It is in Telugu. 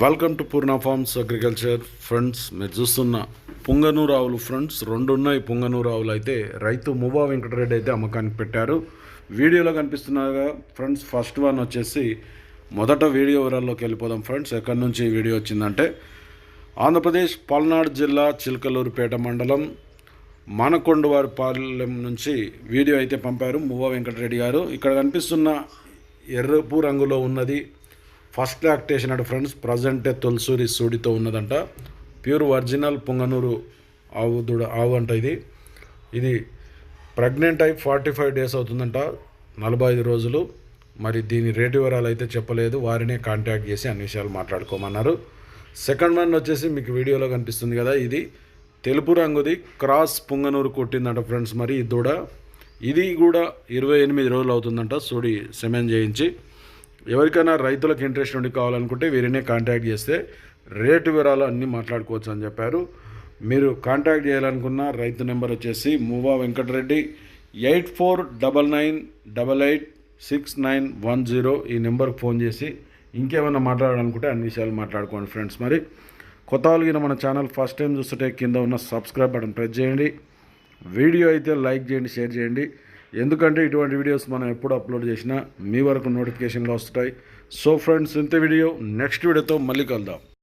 Welcome to Purna farms agriculture friends మీరు చూస్తున్న పుంగనూరు ఆవులు ఫ్రెండ్స్ రెండు ఉన్నాయి పుంగనూరు ఆవులు అయితే రైతు ముబా వెంకటరెడ్డి అయితే అమ్మకానికి పెట్టారు. వీడియోలో కనిపిస్తున్నాగా ఫ్రెండ్స్ ఫస్ట్ వన్ వచ్చేసి మొదట వీడియో వివరాల్లోకి వెళ్ళిపోదాం ఫ్రెండ్స్ ఎక్కడి నుంచి వీడియో వచ్చిందంటే ఆంధ్రప్రదేశ్ పల్నాడు జిల్లా చిలకలూరుపేట మండలం మానకొండవారిపాలెం నుంచి వీడియో అయితే పంపారు మువ్వ వెంకటరెడ్డి గారు. ఇక్కడ కనిపిస్తున్న ఎర్రపు రంగులో ఉన్నది ఫస్ట్ లాక్టేషన్ అట ఫ్రెండ్స్ ప్రజెంటే తొలసూరి సూడితో ఉన్నదంట. ప్యూర్ ఒరిజినల్ పొంగనూరు ఆవు దూడ ఆవు అంట ఇది. ఇది ప్రెగ్నెంట్ అయి ఫార్టీ ఫైవ్ డేస్ అవుతుందంట నలభై ఐదు రోజులు. మరి దీని రేటు వివరాలు అయితే చెప్పలేదు వారినే కాంటాక్ట్ చేసి అన్ని విషయాలు మాట్లాడుకోమన్నారు. సెకండ్ వన్ వచ్చేసి మీకు వీడియోలో కనిపిస్తుంది కదా ఇది తెలుపు రంగుది క్రాస్ పుంగనూరు కొట్టిందంట ఫ్రెండ్స్ మరి ఈ దూడ. ఇది కూడా ఇరవై ఎనిమిది రోజులు అవుతుందంట సూడి సెమెన్ చేయించి. ఎవరికైనా రైతులకు ఇంట్రెస్ట్ ఉండి కావాలనుకుంటే వీరినే కాంటాక్ట్ చేస్తే రేటు వివరాలు అన్నీ మాట్లాడుకోవచ్చు అని చెప్పారు. మీరు కాంటాక్ట్ చేయాలనుకున్న రైతు నెంబర్ వచ్చేసి Muvva Venkatareddy eight four double nine double eight six nine one zero ఈ నెంబర్కి ఫోన్ చేసి ఇంకేమైనా మాట్లాడాలనుకుంటే అన్ని విషయాలు మాట్లాడుకోండి ఫ్రెండ్స్. మరి కొత్త వాళ్ళకి మన ఛానల్ ఫస్ట్ టైం చూస్తుంటే కింద ఉన్న సబ్స్క్రైబ్ బటన్ ప్రెస్ చేయండి. వీడియో అయితే లైక్ చేయండి షేర్ చేయండి. ఎందుకంటే ఇటువంటి వీడియోస్ మనం ఎప్పుడు అప్లోడ్ చేసినా మీ వరకు నోటిఫికేషన్గా వస్తాయి. సో ఫ్రెండ్స్ ఇంత వీడియో. నెక్స్ట్ వీడియోతో మళ్ళీ కలుద్దాం.